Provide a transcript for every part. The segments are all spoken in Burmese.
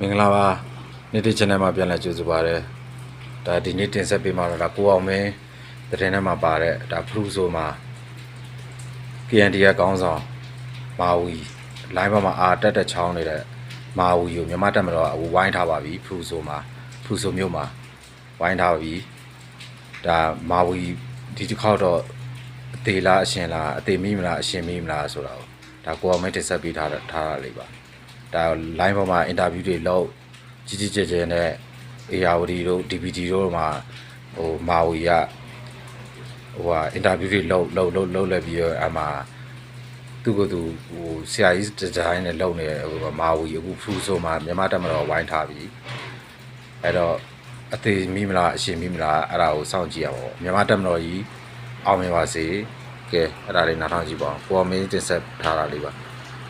မင်္ဂလာပါနေ့တစ် channel မှာပြန်လည်ကြိုဆိုပါရစေဒါဒီနေ့တင်ဆက်ပေးမှာတော့ဒါကိုအောင်မင်းသတင်းထဲမှာပါတဲ့ဒါဖရူဆိုမှာ KND ကကောင်းဆောင်မာဝီလိုင်းပေါ်မှာအာတက်တက်ချောင်းနေတဲ့မာဝီကိုမြန်မာတက်မတော်ကဝိုင်းထားပါပြီဖရူဆိုမှာဖရူဆိုမြို့မှာဝိုင်းထားပါပြီဒါမာဝီဒီတစ်ခေါက်တော့အသေးလားအရှင်လားအသေးမိမလားအရှင်မိမလားဆိုတာကိုဒါကိုအောင်မင်းတင်ဆက်ပေးထားတာထားတာလေးပါ ဒါ line ပေါ်မှာ interview တွေလုပ်ကြီးကြီးကျယ်ကျယ်နဲ့ ARD တို့ DVD တို့မှာဟိုမာဝီကဟိုဟာ interview တွေလုပ်လုပ်လုပ်လုပ်လည်းပြီးတော့အမှသူကသူဟိုဆရာကြီးဒီဇိုင်းနဲ့လုပ်နေဟိုမာဝီအခုဖူးဆိုမှာမြန်မာတက်မတော်ဝိုင်းထားပြီအဲ့တော့အသေးမိမလားအရှင်မိမလားအဲ့ဒါကိုစောင့်ကြည့်ရပါဦးမြန်မာတက်မတော်ကြီးအောင်မြင်ပါစေကဲအဲ့ဒါလေးနားထောင်ကြည့်ပါဦးကိုအမင်းတင်ဆက်ထားတာလေးပါ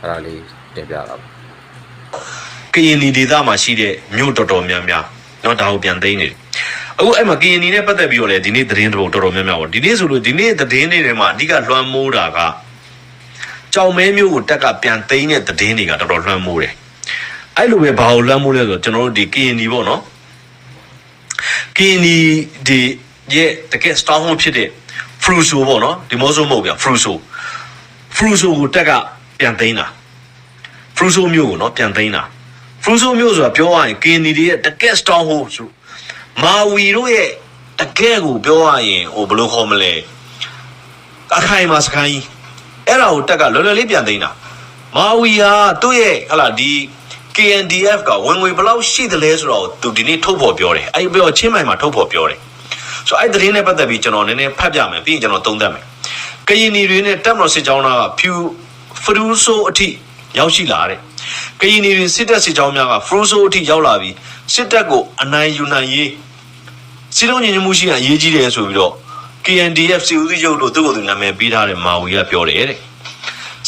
အဲ့ဒါလေးတင်ပြတာပါ ကရင်နီဒေသမှာရှိတဲ့မြို့တော်တော်များများနော်ဒါကိုပြန်သိနေတယ်အခုအဲ့မှာကရင်နီနဲ့ပတ်သက်ပြီးတော့လေဒီနေ့သတင်းတပုတ်တော်တော်များများပေါ့ဒီနေ့ဆိုလို့ဒီနေ့သတင်းတွေထဲမှာအဓိကလွှမ်းမိုးတာကကြောင်မဲမျိုးကိုတက်ကပြန်သိမ်းတဲ့သတင်းတွေကတော်တော်လွှမ်းမိုးတယ်အဲ့လိုပဲဘာကိုလွှမ်းမိုးလဲဆိုတော့ကျွန်တော်တို့ဒီကရင်နီပေါ့နော်ကရင်နီဒီရဲ့တကယ် strong ဖြစ်တဲ့ fruso ပေါ့နော်ဒီမိုးဆိုးမဟုတ်ဗျ fruso fruso ကိုတက်ကပြန်သိမ်းတာ ဖရူဆိုမျိုးကိုနော်ပြန်သိမ်းတာဖရူဆိုမျိုးဆိုတာပြောရရင်ကင်နီတွေရဲ့တကက်စတောင်းဟိုဆိုမာဝီတို့ရဲ့တကက်ကိုပြောရရင်ဟိုဘယ်လိုခေါ်မလဲအခိုင်အမာစကိုင်းအဲ့ဒါကိုတက်ကလွယ်လွယ်လေးပြန်သိမ်းတာမာဝီဟာသူ့ရဲ့ဟလာဒီ KNDF ကဝင်ငွေဘယ်လောက်ရှိသလဲဆိုတော့သူဒီနေ့ထုတ်ဖော်ပြောတယ်အဲ့ဒီပြောချင်းမိုင်မှာထုတ်ဖော်ပြောတယ်ဆိုအဲ့ဒီသတင်းနဲ့ပတ်သက်ပြီးကျွန်တော်နည်းနည်းဖတ်ပြမယ်ပြီးရင်ကျွန်တော်သုံးသပ်မယ်ကရင်နီတွေနဲ့တက်မတော်စစ်ကြောင်းသားကဖြူဖရူဆိုအထိ ရောက်ရှိလာတဲ့ကရင်နီတွေစစ်တပ်စစ်ကြောင်းများကဖရူဆိုအထိရောက်လာပြီးစစ်တပ်ကိုအနိုင်ယူနိုင်ရေးစီလုံးညီညွတ်မှုရှိတဲ့အရေးကြီးတယ်ဆိုပြီးတော့ KNDF စီဦးစီးချုပ်တို့သူ့ကိုယ်သူနာမည်ပေးထားတဲ့မာဝီကပြောတယ်တဲ့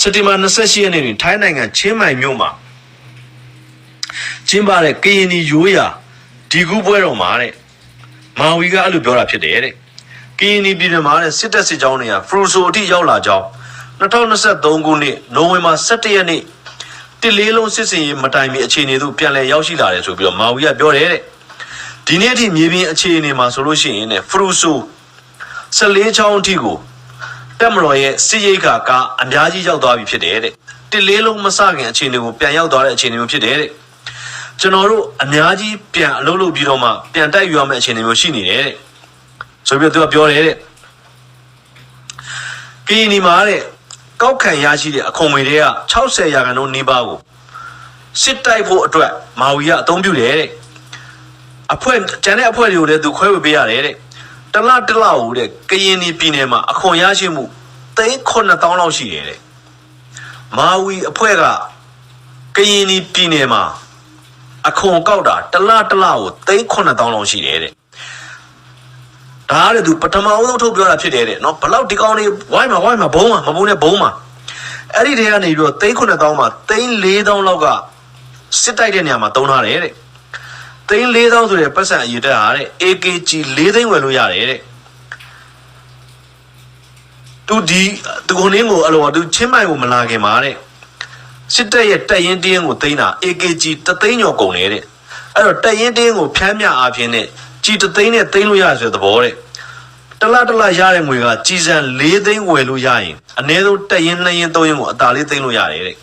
စက်တင်ဘာ28ရက်နေ့တွင်ထိုင်းနိုင်ငံချင်းမိုင်မြို့မှာကျင်းပတဲ့ကရင်နီရိုးရာဒီကူပွဲတော်မှာတဲ့မာဝီကအဲ့လိုပြောတာဖြစ်တယ်တဲ့ကရင်နီပြည်နယ်မှာတဲ့စစ်တပ်စစ်ကြောင်းတွေကဖရူဆိုအထိရောက်လာကြောင်း2023ခုနှစ်နိုဝင်ဘာ17ရက်နေ့ တစ်လေးလုံးစစ်စင်ရေးမတိုင်မီအခြေအနေသို့ပြန်လည်ရောက်ရှိလာတယ်ဆိုပြီးတော့မာဝီကပြောတယ်တဲ့ဒီနေ့အထိမြေပြင်အခြေအနေမှာဆိုလို့ရှိရင်တဲ့ဖရူဆို14ချောင်းအထိကိုတက်မတော်ရဲ့စစ်ရိတ်ခါကအများကြီးရောက်သွားပြီဖြစ်တယ်တဲ့တစ်လေးလုံးမစခင်အခြေအနေကိုပြန်ရောက်သွားတဲ့အခြေအနေမျိုးဖြစ်တယ်တဲ့ကျွန်တော်တို့အများကြီးပြန်အလုပ်လုပ်ပြီးတော့မှပြန်တိုက်ယူရမယ့်အခြေအနေမျိုးရှိနေတယ်တဲ့ဆိုပြီးတော့သူကပြောတယ်တဲ့ကရင်နီမှာတဲ့ ကောက်ခံရရှိတဲ့အခွန်ငွေတွေက60ရာခိုင်နှုန်းနီးပါးကိုစစ်တိုက်ဖို့အတွက်မာဝီကအသုံးပြုတယ်တဲ့အဖွဲ့ကျန်တဲ့အဖွဲ့တွေကိုလည်းသူခွဲဝေပေးရတယ်တဲ့တလတလဟိုတဲ့ကရင်နီပြည်နယ်မှာအခွန်ရရှိမှုသိန်း9000လောက်ရှိတယ်တဲ့မာဝီအဖွဲ့ကကရင်နီပြည်နယ်မှာအခွန်ကောက်တာတလတလကိုသိန်း9000လောက်ရှိတယ်တဲ့ ဒါကလည်းသူပထမအဆုံးထုတ်ပြောတာဖြစ်တယ်တဲ့နော်ဘလောက်ဒီကောင်းလေးဝိုင်းမှာဝိုင်းမှာဘုံမှာမဘုံနဲ့ဘုံမှာအဲ့ဒီတွေကနေပြီးတော့သိန်း9000မှာသိန်း4000လောက်ကစစ်တိုက်တဲ့နေရာမှာတုံးထားတယ်တဲ့သိန်း4000ဆိုတဲ့ပတ်စံအရေးတက်ဟာတဲ့ AKG 4သိန်းဝယ်လို့ရတယ်တဲ့သူဒီသူခုနင်းကိုအဲ့လိုသူချင်းမိုင်ကိုမလာခင်မှာတဲ့စစ်တပ်ရဲ့တက်ရင်တင်းကိုသိမ်းတာ AKG တသိန်းကျော်ကုန်တယ်တဲ့အဲ့တော့တက်ရင်တင်းကိုဖမ်းမြအားဖြင့်နဲ့ ကြီးတသိန်းနဲ့သိမ်းလို့ရဆိုတဲ့သဘောတဲ့တလတလရတဲ့ငွေကကြီးစံ၄သိန်းဝယ်လို့ရရင်အနည်းဆုံးတက်ရင်နှစ်ရင်သုံးရင်ကိုအသာလေးသိမ်းလို့ရတယ်တဲ့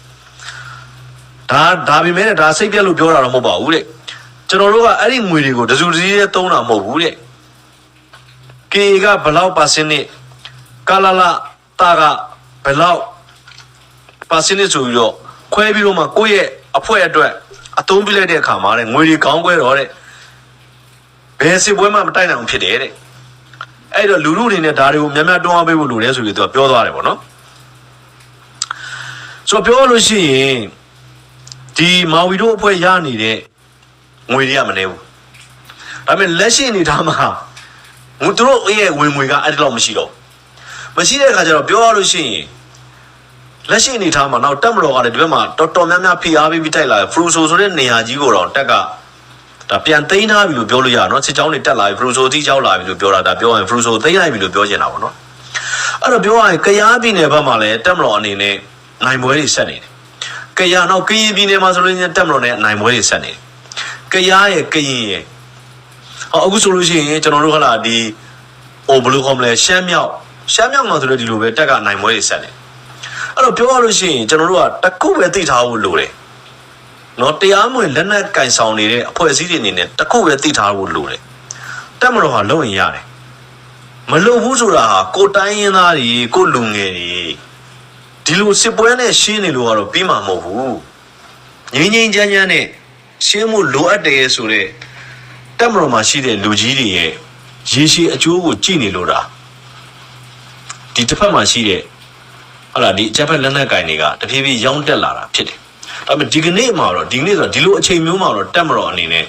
ဒါဒါပေမဲ့ဒါစိတ်ပြက်လို့ပြောတာတော့မဟုတ်ပါဘူးတဲ့ကျွန်တော်တို့ကအဲ့ဒီငွေတွေကိုတစုတစည်းနဲ့သုံးတာမဟုတ်ဘူးတဲ့ KA ကဘလောက်ပါစင်းနဲ့ကာလာလာတာကဘလောက်ပါစင်းနဲ့ဆိုပြီးတော့ခွဲပြီးတော့မှကိုယ့်ရဲ့အဖွဲ့အတွက်အသုံးပြလိုက်တဲ့အခါမှာတဲ့ငွေတွေကောင်းခွဲတော့တဲ့ ဘယ်စစ်ပွဲမှမတိုက်နိုင်အောင်ဖြစ်တယ်တဲ့အဲ့တော့လူလူတွေနဲ့ဒါတွေကိုများများတွန်းအားပေးဖို့လိုတယ်ဆိုပြီးသူကပြောသွားတယ်ပေါ့နော်ဆိုတော့ပြောလို့ရှိရင်ဒီမာဝီတို့အဖွဲ့ရနေတဲ့ငွေတွေကမနေဘူးဒါပေမဲ့လက်ရှိအနေထားမှာငွေသူတို့ရဲ့ဝင်ငွေကအဲ့ဒီလောက်မရှိတော့ဘူးမရှိတဲ့အခါကျတော့ပြောရလို့ရှိရင်လက်ရှိအနေထားမှာနောက်တက်မတော်ကလည်းဒီဘက်မှာတော်တော်များများဖိအားပေးပြီးတိုက်လာတယ်ဖရူဆိုဆိုတဲ့နေရာကြီးကိုတော့တက်က ဒါပြန်သိမ်းထားပြီလို့ပြောလို့ရအောင်နော်စစ်ကြောင်းတွေတက်လာပြီဖရူဆိုတိကြောက်လာပြီလို့ပြောတာဒါပြောရင်ဖရူဆိုသိမ်းလိုက်ပြီလို့ပြောချင်တာပေါ့နော်အဲ့တော့ပြောရရင်ကရားပြည်နယ်ဘက်မှာလည်းတက်မတော်အနေနဲ့နိုင်ပွဲတွေဆက်နေတယ်ကရားနောက်ကရင်ပြည်နယ်မှာဆိုလို့ရှိရင်တက်မတော်နဲ့နိုင်ပွဲတွေဆက်နေတယ်ကရားရဲ့ကရင်ရဲ့ဟောအခုဆိုလို့ရှိရင်ကျွန်တော်တို့ဟလာဒီဟိုဘယ်လိုခေါ်မလဲရှမ်းမြောက်ရှမ်းမြောက်မှာဆိုတော့ဒီလိုပဲတက်ကနိုင်ပွဲတွေဆက်တယ်အဲ့တော့ပြောရလို့ရှိရင်ကျွန်တော်တို့ကတစ်ခုပဲသိထားဖို့လိုတယ် နော်တရားမဝင်လက်နက်ကင်ဆောင်နေတဲ့အဖွဲ့အစည်းတွေအနေနဲ့တစ်ခုပဲသိထားဖို့လိုတယ်တက်မတော်ဟာလုံရင်ရတယ်မလုံဘူးဆိုတာဟာကိုတိုင်းရင်းသားတွေကိုလူငယ်တွေဒီလိုစစ်ပွဲနဲ့ရှင်းနေလို့ကတော့ပြီးမှာမဟုတ်ဘူးငိမ့်ငိမ့်ချမ်းချမ်းနဲ့ရှင်းမှုလိုအပ်တယ်ဆိုတဲ့တက်မတော်မှာရှိတဲ့လူကြီးတွေရဲ့ရေရှည်အကျိုးကိုကြည့်နေလို့တာဒီတစ်ဖက်မှာရှိတဲ့ဟလာဒီအချက်ဖက်လက်နက်ကင်တွေကတဖြည်းဖြည်းရောင်းတက်လာတာဖြစ်တယ် ဒါပေမဲ့ဒီကနေ့မှာတော့ဒီကနေ့ဆိုတော့ဒီလိုအချိန်မျိုးမှာတော့တက်မတော်အနေနဲ့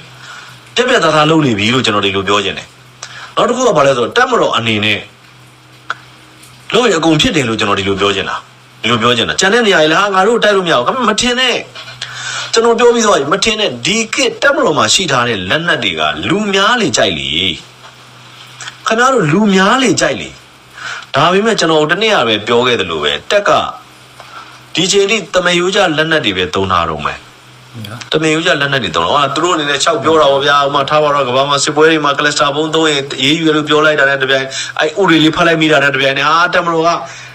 ပြက်ပြက်သားသားလုပ်နေပြီလို့ကျွန်တော်ဒီလိုပြောချင်တယ်နောက်တစ်ခုကဘာလဲဆိုတော့တက်မတော်အနေနဲ့လို့ရအကုန်ဖြစ်တယ်လို့ကျွန်တော်ဒီလိုပြောချင်တာဒီလိုပြောချင်တာကျန်တဲ့နေရာတွေလည်းဟာငါတို့တိုက်လို့မရဘူးဒါပေမဲ့မထင်နဲ့ကျွန်တော်ပြောပြီးတော့မထင်နဲ့ဒီကစ်တက်မတော်မှာရှိထားတဲ့လက်နက်တွေကလူများလေကြိုက်လေခင်ဗျားတို့လူများလေကြိုက်လေဒါပေမဲ့ကျွန်တော်တနေ့ရပဲပြောခဲ့တယ်လို့ပဲတက်က ဒီချိန်ထိတမယိုးကြလက်နက်တွေပဲသုံးထားတော့မယ်တမင်ဦးကြလက်နက်တွေတော့ဟာသူတို့အနေနဲ့၆ပြောတာပေါ့ဗျာဟိုမှာထားပါတော့ကဘာမှာစစ်ပွဲတွေမှာကလစတာဘုံသုံးရင်ရေးယူရလို့ပြောလိုက်တာနဲ့တပြိုင်အဲ့ဥတွေလေးဖတ်လိုက်မိတာနဲ့တပြိုင်နဲ့ဟာတက်မလို့က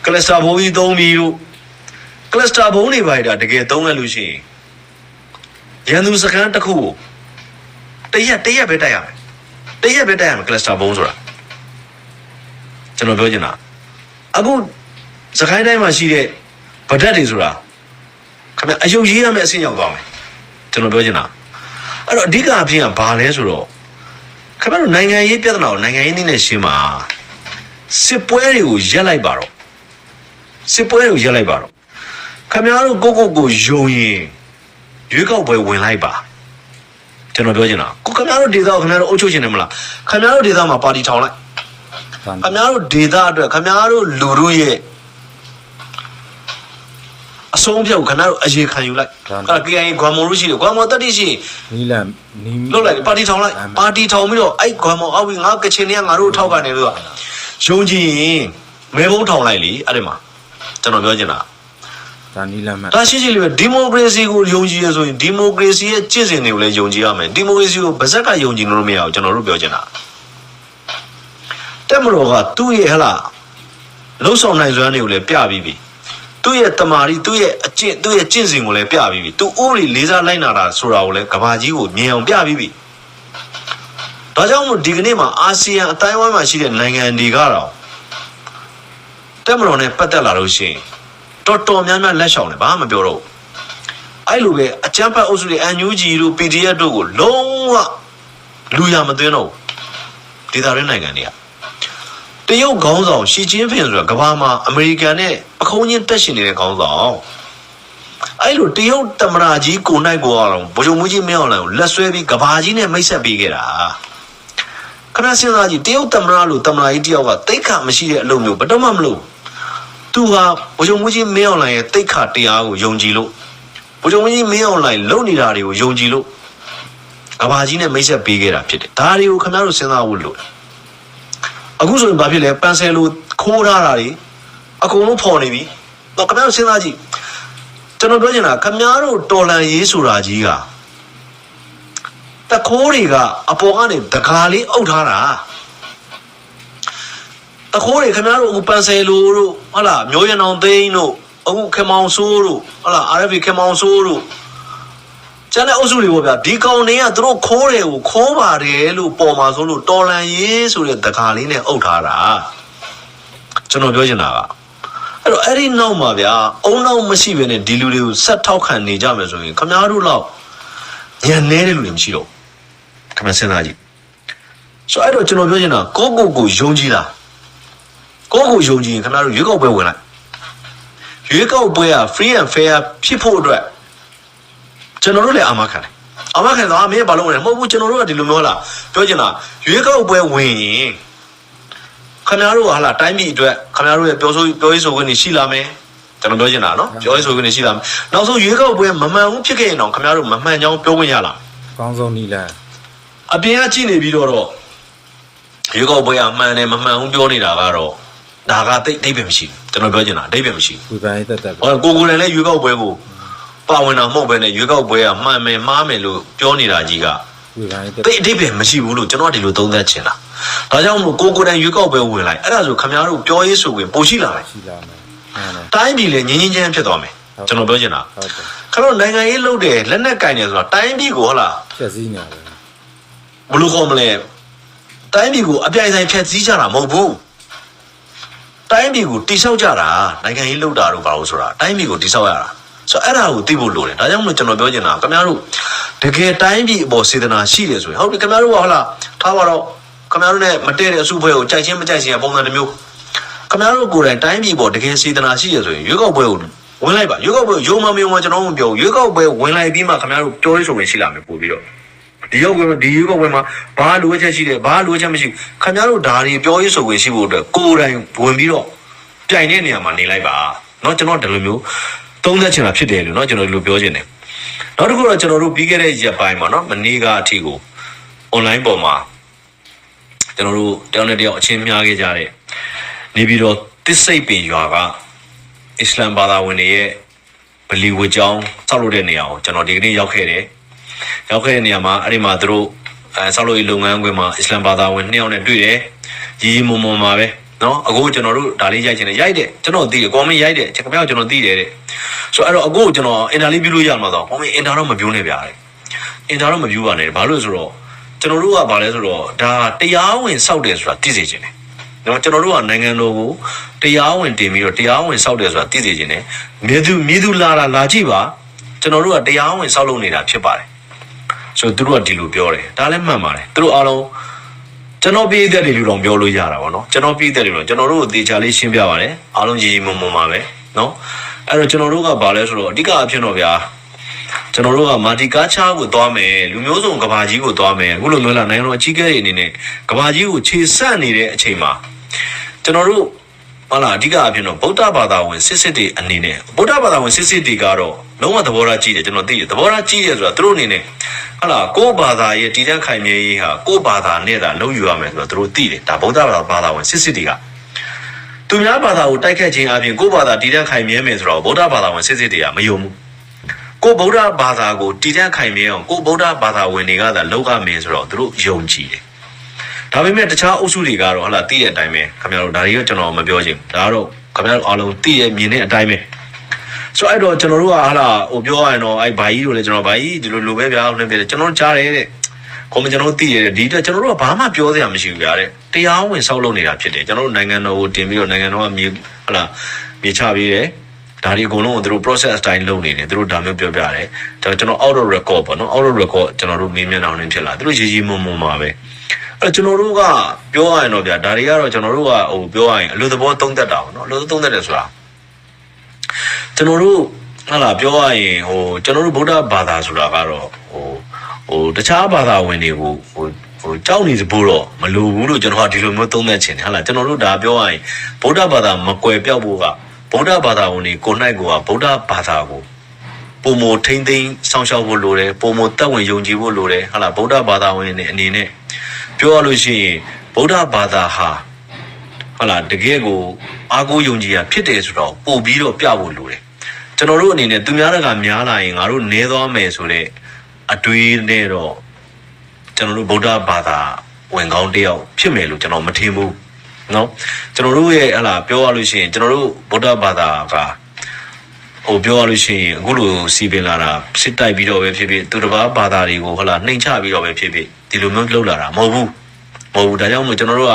ကလစတာဘုံကြီးသုံးပြီလို့ကလစတာဘုံတွေပါတာတကယ်သုံးလိုက်လို့ရှိရင်ရန်သူစကန်တစ်ခုကိုတရက်တရက်ပဲတိုက်ရမယ်တရက်ပဲတိုက်ရမယ်ကလစတာဘုံဆိုတာကျွန်တော်ပြောချင်တာအခုစကိုင်းတိုင်းမှာရှိတဲ့ ဗဒတ်တွေဆိုတာခင်ဗျအယုတ်ရေးရမယ့်အဆင့်ရောက်သွားမယ်ကျွန်တော်ပြောချင်တာအဲ့တော့အဓိကအဖြစ်ကဘာလဲဆိုတော့ခင်ဗျားတို့နိုင်ငံရေးပြဿနာကိုနိုင်ငံရေးနည်းနဲ့ရှင်းပါစစ်ပွဲတွေကိုရက်လိုက်ပါတော့စစ်ပွဲတွေကိုရက်လိုက်ပါတော့ခင်ဗျားတို့ကိုကိုကိုယုံရင်ရွေးကောက်ပွဲဝင်လိုက်ပါကျွန်တော်ပြောချင်တာကိုခင်ဗျားတို့ဒေသကိုခင်ဗျားတို့အုပ်ချုပ်ချင်တယ်မလားခင်ဗျားတို့ဒေသမှာပါတီထောင်လိုက်ခင်ဗျားတို့ဒေသအတွက်ခင်ဗျားတို့လူတို့ရဲ့ အဆုံးဖြတ်ကိုခင်ဗျားတို့အရေးခံယူလိုက်အဲ့ဒါ KIA ဂွမ်မော်လို့ရှိတယ်ဂွမ်မော်တက်တိရှိရင်နီလန်နီးလုတ်လိုက်ပါတီထောင်လိုက်ပါတီထောင်ပြီးတော့အဲ့ခွမ်မောင်အောက်ပြီးငါကချင်တွေကငါတို့ထောက်ကနေလို့ယုံကြည်ရင်မဲဘုံထောင်လိုက်လေအဲ့ဒီမှာကျွန်တော်ပြောချင်တာဒါနီလန်မှတ်ဒါရှိရှိလေးပဲဒီမိုကရေစီကိုယုံကြည်ရဆိုရင်ဒီမိုကရေစီရဲ့ကျင့်စဉ်တွေကိုလည်းယုံကြည်ရမယ်ဒီမိုကရေစီကိုဗဇက်ကယုံကြည်လို့မရဘူးကျွန်တော်တို့ပြောချင်တာတက်မတော်ကသူ့ရဲ့ဟလာလှုပ်ဆောင်နိုင်စွမ်းတွေကိုလည်းပြပြီးပြီ သူ့ရဲ့တမာရီသူ့ရဲ့အကျင့်သူ့ရဲ့ကျင့်စဉ်ကိုလည်းပြပြီးပြီသူဥပဒေလေးစားလိုက်နာတာဆိုတာကိုလည်းကဘာကြီးကိုမြင်အောင်ပြပြီးပြီဒါကြောင့်မို့ဒီကနေ့မှာအာဆီယံအတိုင်းအဝိုင်းမှာရှိတဲ့နိုင်ငံတွေကတော့တက်မတော်နဲ့ပတ်သက်လာလို့ရှိရင်တော်တော်များများလက်ရှောင်တယ်ဘာမှမပြောတော့ဘူးအဲ့လိုပဲအကြမ်းဖက်အုပ်စုတွေ NUG တို့ PDF တို့ကိုလုံးဝလူရမသွင်းတော့ဘူးဒေသရင်းနိုင်ငံတွေက တရုတ်ခေါင်းဆောင်ရှီကျင်းဖင်ဆိုတာကမ္ဘာမှာအမေရိကန်နဲ့အခုံးချင်းတက်ရှင်နေတဲ့ခေါင်းဆောင်အဲ့လိုတရုတ်တမရာကြီးကိုနိုင်ကိုအောင်ဗိုလ်ချုပ်မူကြီးမင်းအောင်လှိုင်ကိုလက်ဆွဲပြီးကဘာကြီးနဲ့မိတ်ဆက်ပေးခဲ့တာခဏစဉ်းစားကြည့်တရုတ်တမရလို့တမရကြီးတယောက်ကတိတ်ခါမရှိတဲ့အလုပ်မျိုးဘယ်တော့မှမလုပ်သူဟာဘုံုံမူကြီးမင်းအောင်လှိုင်ရဲ့တိတ်ခါတရားကိုယုံကြည်လို့ဘုံုံမူကြီးမင်းအောင်လှိုင်လုပ်နေတာတွေကိုယုံကြည်လို့ကဘာကြီးနဲ့မိတ်ဆက်ပေးခဲ့တာဖြစ်တယ်ဒါတွေကိုခင်ဗျားတို့စဉ်းစားဖို့လိုတယ် အခုဆိုရင်ဘာဖြစ်လဲပန်ဆယ်လိုခိုးထားတာတွေအကုန်လုံးဖော်နေပြီတော့ခင်ဗျားတို့စဉ်းစားကြည့်ကျွန်တော်ပြောချင်တာခင်ဗျားတို့တော်လန်ရေးဆိုတာကြီးကတခိုးတွေကအပေါ်ကနေဒကာလေးအုပ်ထားတာတခိုးတွေခင်ဗျားတို့အခုပန်ဆယ်လိုတို့ဟုတ်လားမျိုးရံအောင်သိန်းတို့အခုခမောင်ဆိုးတို့ဟုတ်လား RFP ခမောင်ဆိုးတို့ ကျန်တဲ့အုပ်စုတွေပေါ့ဗျာဒီကောင်တွေကသူတို့ခိုးတယ်ကိုခိုးပါတယ်လို့ပေါ်မှာဆိုလို့တော်လန်ရေးဆိုတဲ့ဒကာလေးနဲ့အုပ်ထားတာကျွန်တော်ပြောချင်တာကအဲ့တော့အဲ့ဒီနောက်မှာဗျာအုံနောက်မရှိဘဲနဲ့ဒီလူတွေကိုဆက်ထောက်ခံနေကြမယ်ဆိုရင်ခင်ဗျားတို့တော့ညံနေတဲ့လူတွေမရှိတော့ဘူးခမစင်သားကြီးဆိုအဲ့တော့ကျွန်တော်ပြောချင်တာကိုကိုကိုယုံကြည်တာကိုကိုယုံကြည်ရင်ခင်ဗျားတို့ရွေးကောက်ပွဲဝင်လိုက်ရွေးကောက်ပွဲက free and fair ဖြစ်ဖို့အတွက် ကျွန်တော်တို့လည်းအာမခံတယ်အာမခံတော့မင်းဘာလို့ဝင်လဲမဟုတ်ဘူးကျွန်တော်တို့ကဒီလိုမျိုးလားပြောချင်တာရွေးကောက်ပွဲဝင်ရင်ခင်ဗျားတို့ကဟာလာတိုင်းပြည်အတွက်ခင်ဗျားတို့ရဲ့ပြောဆိုပြောရေးဆိုခွင့်တွေရှိလာမယ်ကျွန်တော်ပြောချင်တာနော်ပြောရေးဆိုခွင့်တွေရှိလာမယ်နောက်ဆုံးရွေးကောက်ပွဲမမှန်ဘူးဖြစ်ခဲ့ရင်တော့ခင်ဗျားတို့မမှန်ကြောင်းပြောခွင့်ရလာမယ်ကောင်းဆုံးနီလန်အပြင်ကကြည့်နေပြီးတော့တော့ရေကောက်ပွဲကမှန်တယ်မမှန်ဘူးပြောနေတာကတော့ဒါကတိတ်တိတ်ပဲမရှိဘူးကျွန်တော်ပြောချင်တာတိတ်ပဲမရှိဝေဖန်ရေးတက်တက်ပဲဘူးဟောကိုကိုလည်းလည်းရေကောက်ပွဲကို ပါဝင်တာမဟုတ်ပဲနဲ့ရေကောက်ပွဲကမှန်မယ်မှားမယ်လို့ပြောနေတာကြီးကဝေဖန်ရေးတက်တိတ်အတိတ်ပဲမရှိဘူးလို့ကျွန်တော်ကဒီလိုသုံးသပ်ချင်တာဒါကြောင့်မို့ကိုကိုယ်တိုင်ရွေးကောက်ပွဲဝင်လိုက်အဲ့ဒါဆိုခင်ဗျားတို့ပြောရေးဆိုရင်ပိုရှိလာတယ်ရှိလာမယ်မှန်တယ်တိုင်းပြည်လည်းငင်းငင်းချမ်းဖြစ်သွားမယ်ကျွန်တော်ပြောချင်တာဟုတ်တယ်ခင်ဗျားတို့နိုင်ငံရေးလုပ်တယ်လက်နက်ကင်တယ်ဆိုတာတိုင်းပြည်ကိုဟုတ်လားဖြည့်စည်းနေတယ်ဘယ်လိုခေါ်မလဲတိုင်းပြည်ကိုအပြိုင်ဆိုင်ဖျက်ဆီးကြတာမဟုတ်ဘူးတိုင်းပြည်ကိုတိဆောက်ကြတာနိုင်ငံရေးလုပ်တာတို့ဘာလို့ဆိုတာတိုင်းပြည်ကိုတိဆောက်ရတာ ဆိုတော့အဲ့ဒါကိုသိဖို့လိုတယ်ဒါကြောင့်မလို့ကျွန်တော်ပြောချင်တာခင်ဗျားတို့တကယ်တိုင်းပြည်အပေါ်စေတနာရှိတယ်ဆိုရင်ဟုတ်ပြီခင်ဗျားတို့ကဟုတ်လားထားပါတော့ခင်ဗျားတို့ ਨੇ မတည့်တဲ့အစုဖွဲ့ကိုကြိုက်ချင်းမကြိုက်ချင်းပုံစံတစ်မျိုးခင်ဗျားတို့ကိုယ်တိုင်တိုင်းပြည်ပေါ်တကယ်စေတနာရှိရဆိုရင်ရွေးကောက်ပွဲကိုဝင်လိုက်ပါရွေးကောက်ပွဲကိုယုံမမယုံမကျွန်တော်မပြောဘူးရွေးကောက်ပွဲဝင်လိုက်ပြီးမှခင်ဗျားတို့ပြောရဆိုရင်ရှိလာမယ်ပို့ပြီးတော့ ဒီရောက်ကွယ်ဒီရွေးကောက်ပွဲမှာဘာလိုအပ်ချက်ရှိတယ်ဘာလိုအပ်ချက်မရှိဘူးခင်ဗျားတို့ဒါတွေပြောရေးဆိုခွင့်ရှိဖို့အတွက်ကိုယ်တိုင်ဝင်ပြီးတော့ပြိုင်တဲ့နေရာမှာနေလိုက်ပါเนาะကျွန်တော်ဒီလိုမျိုး သုံးသက်ချင်တာဖြစ်တယ်လို့เนาะကျွန်တော်ဒီလိုပြောချင်တယ်နောက်တစ်ခုတော့ကျွန်တော်တို့ပြီးခဲ့တဲ့ရက်ပိုင်းမှာเนาะမနေ့ကအထိကို online ပေါ်မှာကျွန်တော်တို့တယောက်နဲ့တယောက်အချင်းများခဲ့ကြတဲ့နေပြီးတော့တစ်စိတ်ပင်ရွာကအစ္စလမ်ဘာသာဝင်တွေရဲ့ဗလီဝတ်ကြောင်းစောက်လုပ်တဲ့နေရာကိုကျွန်တော်ဒီကနေ့ရောက်ခဲ့တယ် ရောက်ခဲ့တဲ့နေရာမှာအဲ့ဒီမှာသူတို့အဲဆောက်လုပ်ရေးလုပ်ငန်းခွင်မှာအစ္စလမ်ဘာသာဝင်နှစ်ယောက်နဲ့တွေ့တယ်ကြီးကြီးမွန်မွန်ပါပဲ နော်အကိုကျွန်တော်တို့ဒါလေးရိုက်ချင်တယ်ရိုက်တယ်ကျွန်တော်သိတယ်ကွန်မန့်ရိုက်တယ်ကျွန်တော်ကျွန်တော်သိတယ်တဲ့ဆိုတော့အဲ့တော့အကိုကိုကျွန်တော်အင်တာလေးပြုလို့ရမှာတော့ကွန်မန့်အင်တာတော့မပြုံးနဲ့ဗျာတဲ့အင်တာတော့မပြုံးပါနဲ့ဘာလို့ဆိုတော့ကျွန်တော်တို့ကဗာလဲဆိုတော့ဒါတရားဝင်စောက်တယ်ဆိုတာသိစေချင်တယ်နော်ကျွန်တော်တို့ကနိုင်ငံတော်ကိုတရားဝင်တင်ပြီးတော့တရားဝင်စောက်တယ်ဆိုတာသိစေချင်တယ်မြေသူမြေသူလာတာလာကြည့်ပါကျွန်တော်တို့ကတရားဝင်စောက်လုပ်နေတာဖြစ်ပါတယ်ဆိုတော့သူတို့ကဒီလိုပြောတယ်ဒါလည်းမှန်ပါတယ်သူတို့အားလုံး ကျွန်တော်ပြည်သက်တွေလူတော်ပြောလို့ရတာပေါ့နော်ကျွန်တော်ပြည်သက်တွေလို့ကျွန်တော်တို့ကိုတေချာလေးရှင်းပြပါတယ်အားလုံးကြီးကြီးမွန်မွန်ပါပဲနော်အဲ့တော့ကျွန်တော်တို့ကဘာလဲဆိုတော့အဓိကအဖြစ်တော့ဗျာကျွန်တော်တို့ကမာတီကားချားကိုသွားမယ်လူမျိုးစုံကဘာကြီးကိုသွားမယ်အခုလိုမျိုးလာနိုင်ငံတော်အကြီးအကဲတွေအနေနဲ့ကဘာကြီးကိုခြေဆက်နေတဲ့အချိန်မှာကျွန်တော်တို့ဟာလာအဓိကအဖြစ်တော့ဗုဒ္ဓဘာသာဝင်စစ်စစ်တွေအနေနဲ့ဗုဒ္ဓဘာသာဝင်စစ်စစ်တွေကတော့ လုံးဝသဘောထားကြည့်တယ်ကျွန်တော်သိတယ်သဘောထားကြည့်ရဆိုတာသူတို့အနေနဲ့ဟလာကိုယ့်ဘာသာရဲ့တည်တဲ့ခိုင်မြဲရေးဟာကိုယ့်ဘာသာနဲ့သာလုံးယူရမယ်ဆိုတော့သူတို့သိတယ်ဒါဗုဒ္ဓဘာသာဘာသာဝင်စစ်စစ်တွေကသူများဘာသာကိုတိုက်ခတ်ခြင်းအပြင်ကိုယ့်ဘာသာတည်တဲ့ခိုင်မြဲမယ်ဆိုတော့ဗုဒ္ဓဘာသာဝင်စစ်စစ်တွေကမယုံဘူးကိုယ့်ဗုဒ္ဓဘာသာကိုတည်တဲ့ခိုင်မြဲအောင်ကိုယ့်ဗုဒ္ဓဘာသာဝင်တွေကသာလောကမင်းဆိုတော့သူတို့ယုံကြည်တယ်ဒါပေမဲ့တခြားအုပ်စုတွေကတော့ဟလာသိတဲ့အတိုင်းပဲခင်ဗျားတို့ဒါတွေကကျွန်တော်မပြောချင်ဘူးဒါကတော့ခင်ဗျားတို့အားလုံးသိရဲ့မြင်တဲ့အတိုင်းပဲ ဆိုတော့အဲ့တော့ကျွန်တော်တို့ကဟာလာဟိုပြောရရင်တော့အဲ့ဘာကြီးတို့လည်းကျွန်တော်ဘာကြီးဒီလိုလိုပဲဗျာဟုတ်တယ်ပြတယ်ကျွန်တော်ကြားတယ်တဲ့ကွန်မကျွန်တော်တို့သိရတယ်ဒီအတွက်ကျွန်တော်တို့ကဘာမှပြောစရာမရှိဘူးဗျာတဲ့တရားဝင်ဆောက်လုပ်နေတာဖြစ်တယ်ကျွန်တော်တို့နိုင်ငံတော်ကိုတင်ပြီးတော့နိုင်ငံတော်ကမြေဟာလာမြေချပေးတယ်ဒါဒီအကုန်လုံးကိုသူတို့ process အတိုင်းလုပ်နေတယ်သူတို့ဒါမျိုးပြောပြတယ်ဒါကျွန်တော် out of record ပေါ့နော် out of record ကျွန်တော်တို့မေးမြန်းအောင်နေဖြစ်လာသူတို့ရေးရေးမုံမုံပါပဲအဲ့ကျွန်တော်တို့ကပြောရရင်တော့ဗျာဒါတွေကတော့ကျွန်တော်တို့ကဟိုပြောရရင်အလိုသဘောသုံးသက်တာပေါ့နော်အလိုသုံးသက်တယ်ဆိုတာ ကျွန်တော်တို့ဟာလာပြောရရင်ဟိုကျွန်တော်တို့ဗုဒ္ဓဘာသာဆိုတာကတော့ဟိုဟိုတခြားဘာသာဝင်တွေကိုဟိုဟိုကြောက်နေစဖို့တော့မလိုဘူးလို့ကျွန်တော်ကဒီလိုမျိုးသုံးသပ်ချင်တယ်ဟာလာကျွန်တော်တို့ဒါပြောရရင်ဗုဒ္ဓဘာသာမကွယ်ပြောက်ဖို့ကဗုဒ္ဓဘာသာဝင်တွေကိုနိုင်ကိုကဗုဒ္ဓဘာသာကိုပုံမထိမ့်သိမ်းဆောင်ရှောက်ဖို့လိုတယ်ပုံမတက်ဝင်ယုံကြည်ဖို့လိုတယ်ဟာလာဗုဒ္ဓဘာသာဝင်တွေအနေနဲ့ပြောရလို့ရှိရင်ဗုဒ္ဓဘာသာဟာဟုတ်လားတကယ်ကိုအားကိုးယုံကြည်ရဖြစ်တယ်ဆိုတော့ပို့ပြီးတော့ပြဖို့လိုတယ် ကျွန်တော်တို့အနေနဲ့သူများတကများလာရင်ငါတို့နေသွားမယ်ဆိုတဲ့အတွေးနဲ့တော့ကျွန်တော်တို့ဗုဒ္ဓဘာသာဝင်ကောင်းတယောက်ဖြစ်မယ်လို့ကျွန်တော်မထင်ဘူးနော်ကျွန်တော်တို့ရဲ့ဟလာပြောရလို့ရှိရင်ကျွန်တော်တို့ဗုဒ္ဓဘာသာကဟိုပြောရလို့ရှိရင်အခုလိုစီပင်လာတာစစ်တိုက်ပြီးတော့ပဲဖြစ်ဖြစ်သူတစ်ပါးဘာသာတွေကိုဟလာနှိမ်ချပြီးတော့ပဲဖြစ်ဖြစ်ဒီလိုမျိုးလှုပ်လာတာမဟုတ်ဘူးမဟုတ်ဘူးဒါကြောင့်မို့ကျွန်တော်တို့က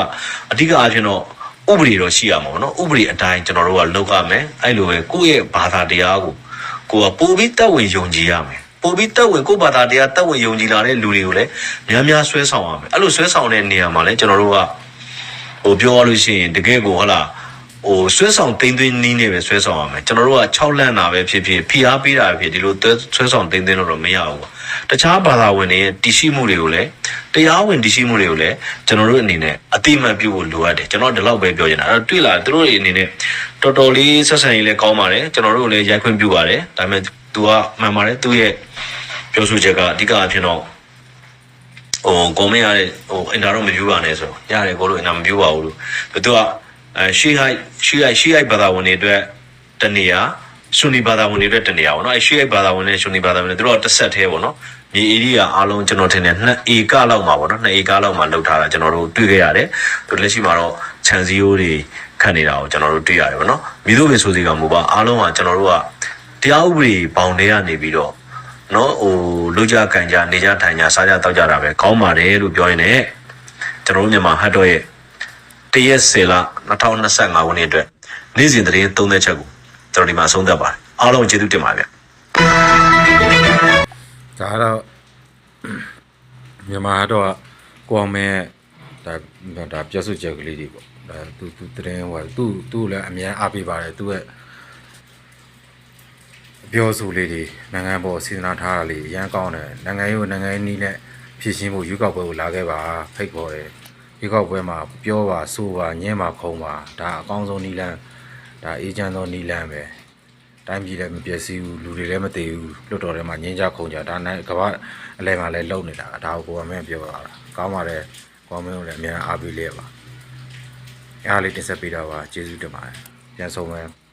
အဓိကအားဖြင့်တော့ ဥပဒေတော့ရှိရမှာပေါ့နော်ဥပဒေအတိုင်းကျွန်တော်တို့ကလုပ်ရမယ်အဲ့လိုပဲကိုယ့်ရဲ့ဘာသာတရားကိုကိုကပို့ပြီးတက်ဝင်ယုံကြည်ရမယ်ပို့ပြီးတက်ဝင်ကိုယ့်ဘာသာတရားတက်ဝင်ယုံကြည်လာတဲ့လူတွေကိုလည်းများများဆွဲဆောင်ရမယ်အဲ့လိုဆွဲဆောင်တဲ့နေရာမှာလည်းကျွန်တော်တို့ကဟိုပြောရလို့ရှိရင်တကယ်ကိုဟလာ ဟိုဆွဲဆောင်တိမ့်သွင်းနီးနေပဲဆွဲဆောင်ရမယ်ကျွန်တော်တို့က6လန့်တာပဲဖြစ်ဖြစ်ဖိအားပေးတာပဲဖြစ်ဒီလိုဆွဲဆောင်တိမ့်သွင်းလို့တော့မရဘူးပေါ့တခြားဘာသာဝင်တွေရဲ့တည်ရှိမှုတွေကိုလည်းတရားဝင်တည်ရှိမှုတွေကိုလည်းကျွန်တော်တို့အနေနဲ့အတိအမှန်ပြုဖို့လိုအပ်တယ်ကျွန်တော်ဒီလောက်ပဲပြောချင်တာအဲ့တော့တွေ့လာသူတို့တွေအနေနဲ့တော်တော်လေးဆက်ဆံရေးလည်းကောင်းပါတယ်ကျွန်တော်တို့လည်းရိုက်ခွင့်ပြုပါတယ်ဒါပေမဲ့ तू ကမှန်ပါတယ်သူ့ရဲ့ပြောဆိုချက်ကအဓိကအဖြစ်တော့ဟိုကွန်မန့်ရတဲ့ဟိုအင်တာတော့မပြူပါနဲ့ဆိုတော့ရတယ်ကိုလို့အင်တာမပြူပါဘူးလို့သူက အဲရှီဟိုက်ရှီဟိုက်ရှီဟိုက်ဘာသာဝင်တွေအတွက်တနေရာဆွန်နီဘာသာဝင်တွေအတွက်တနေရာပေါ့နော်အဲရှေ့ဘာသာဝင်နဲ့ဆွန်နီဘာသာဝင်တွေသူတို့ကတစ်ဆက်သေးပေါ့နော်မြေဧရိယာအားလုံးကျွန်တော်ထင်တယ်2ဧကလောက်မှာပေါ့နော်2ဧကလောက်မှာလောက်ထားတာကျွန်တော်တို့တွေ့ခဲ့ရတယ်သူလက်ရှိမှာတော့ခြံစည်းရိုးတွေခတ်နေတာကိုကျွန်တော်တို့တွေ့ရတယ်ပေါ့နော်မိတို့ပဲဆိုစီကမူပါအားလုံးကကျွန်တော်တို့ကတရားဥပဒေဘောင်တွေကနေပြီးတော့နော်ဟိုလူကြကန်ကြနေကြထိုင်ကြစားကြတောက်ကြတာပဲကောင်းပါတယ်လို့ပြောရင်လည်းကျွန်တော်တို့မြန်မာဟတ်တော့ရဲ့ တရက်စေလ2025ခုနှစ်အတွက်နေ့စဉ်သတင်းသုံးသက်ချက်ကိုကျွန်တော်ဒီမှာဆုံးသက်ပါတယ်အားလုံးကျေးဇူးတင်ပါတယ်ဗျဒါကတော့မြန်မာတော့ကိုအောင်မဲဒါဒါပြည့်စုံချက်ကလေးတွေပေါ့ဒါသူသူတရင်ဟိုသူသူ့လည်းအများအားပေးပါတယ်သူ့ရဲ့အပြောဆိုလေးတွေနိုင်ငံပေါ်စီစဉ်ထားတာလေးအရန်ကောင်းတယ်နိုင်ငံရေးကိုနိုင်ငံရေးနည်းနဲ့ဖြည့်ရှင်းဖို့ရွေးကောက်ပွဲကိုလာခဲ့ပါဖိတ်ခေါ်တယ် ရွေးကောက်ပွဲမှာပြောပါဆိုပါညင်းပါခုံပါဒါအကောင်းဆုံးနည်းလမ်းဒါအေဂျင့်သောနည်းလမ်းပဲတိုင်းပြည်လည်းမပျက်စီးဘူးလူတွေလည်းမတည်ဘူးလွတ်တော်ထဲမှာငင်းကြခုံကြဒါနိုင်ကမ္ဘာအလဲမှာလည်းလုံနေတာဒါကိုကိုကမင်းပြောတာကောင်းပါတယ်ကောင်းမင်းကိုလည်းအများအားပေးလေးပါအားလေးတင်ဆက်ပေးတာပါကျေးဇူးတင်ပါတယ်ပြန်ဆုံးမယ်